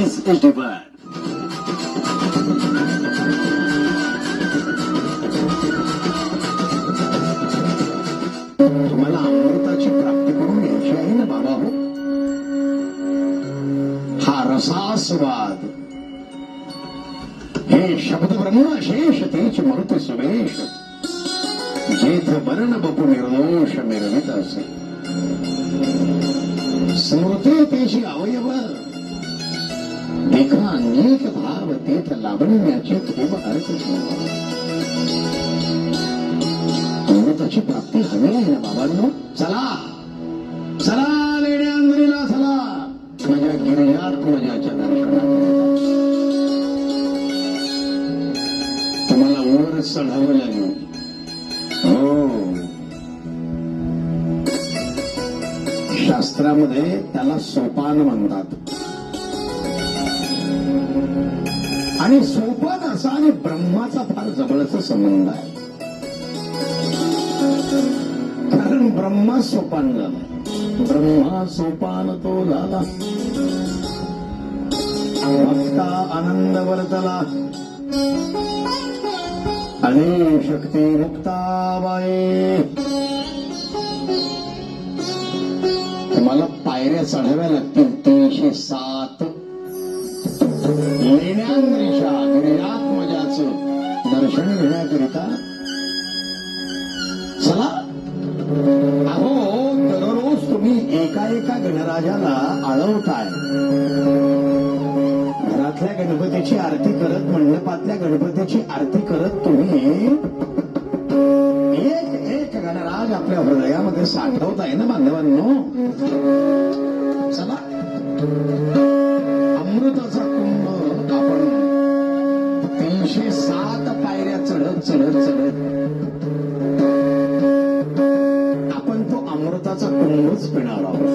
S H D वर तुम्हाला अमृताची प्राप्ती करून घ्यायची आहे ना बाबा हो हा रसास्वाद हे शब्द ब्रह्मशेष तेच मृत सुवेश जेथ वर्ण बपू निर्दोष मिरवित असे स्मृती तेची अवयव देखा अनेक भाव तेथ लावण्याचे थोब अर्थ ठेवा अमृताची प्राप्ती हवी आहे ना बाबांनो? चला. चला लेण्यांद्रीला चला. माझ्या गिरिजात्मजाच्या दर्शनाकरिता तुम्हाला वर चढावं लागेल. हो. शास्त्रामध्ये त्याला सोपान म्हणतात. आणि सोपान असा आणि ब्रह्माचा फार जवळचा संबंध आहे. कारण ब्रह्मा सोपान झाला ब्रह्मा सोपान तो झाला. भक्ता आनंद वर्तला आणि शक्ती मुक्ताबाई तुम्हाला पायऱ्या चढाव्या लागतील तीनशे सात. लेण्यांद्रीच्या गिरिजात्मजाचं दर्शन घेण्याकरिता चला. अहो दररोज तुम्ही एका एका गणराजाला आळवताय. घरातल्या गणपतीची आरती करत मंडपातल्या गणपतीची आरती करत तुम्ही एक एक गणराज आपल्या हृदयामध्ये साठवताय ना बांधवांनो? तीनशे सात पायऱ्या चढत चढत चढत. आपण तो अमृताचा कुंभच पिणार आहोत.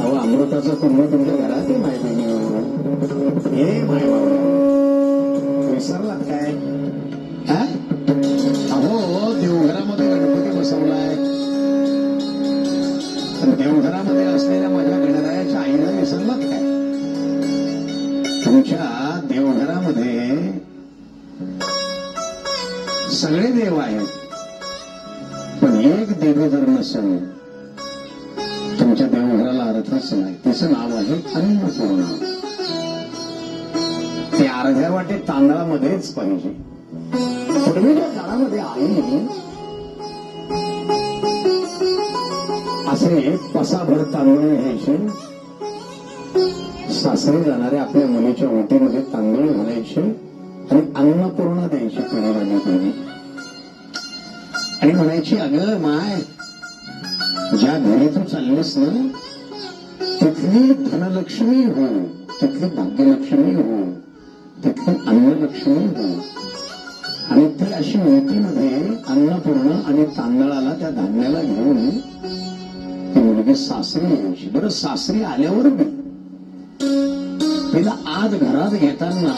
अहो अमृताचा कुंभ तुमच्या घरात माहिती माय हे माय बाबा. विसरलात काय? अहो देवघरामध्ये गणपती बसवलाय. तर देवघरामध्ये असलेल्या तुमच्या देवघरामध्ये सगळे देव आहेत. पण एक देव जर नसेल तुमच्या देवघराला अर्थच नाही. तिचं नाव आहे अन्नपूर्णा. ते अर्ध्या वाटे तांदळामध्येच पाहिजे. पूर्वीच्या काळामध्ये आई असे पसाभर तांदूळ घ्यायचे सासरी जाणाऱ्या आपल्या मुलीच्या ओटीमध्ये तांदूळ घालायचे आणि अन्नपूर्णा द्यायची पिढी पिढी आणि म्हणायची अगं माय ज्या घरी तू चाललीस ना तिथली धनलक्ष्मी हो तिथली भाग्यलक्ष्मी हो तिथली अन्नलक्ष्मी हो. आणि ती अशी मोठीमध्ये अन्नपूर्ण आणि तांदळाला त्या धान्याला घेऊन ती मुलगी सासरी यायची. बरं सासरी आल्यावर मी आज घरात घेताना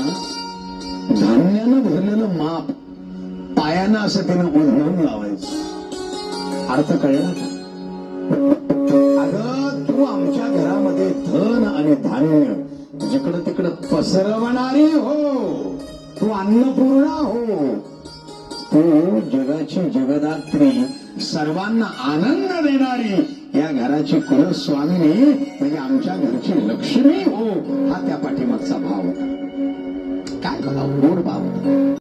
धान्यानं भरलेलं माप पायानं असं तिनं उधळून लावायचं. अर्थ कळला का? अगं तू आमच्या घरामध्ये धन आणि धान्य जिकडं तिकडं पसरवणारी हो. तू अन्नपूर्णा हो. तू जगाची जगदात्री सर्वांना आनंद देणारी या घराची कुलस्वामिनी म्हणजे आमच्या घरची लक्ष्मी हो हा त्या पाठीमागचा भाव होता. काय करा गोड भाव होता.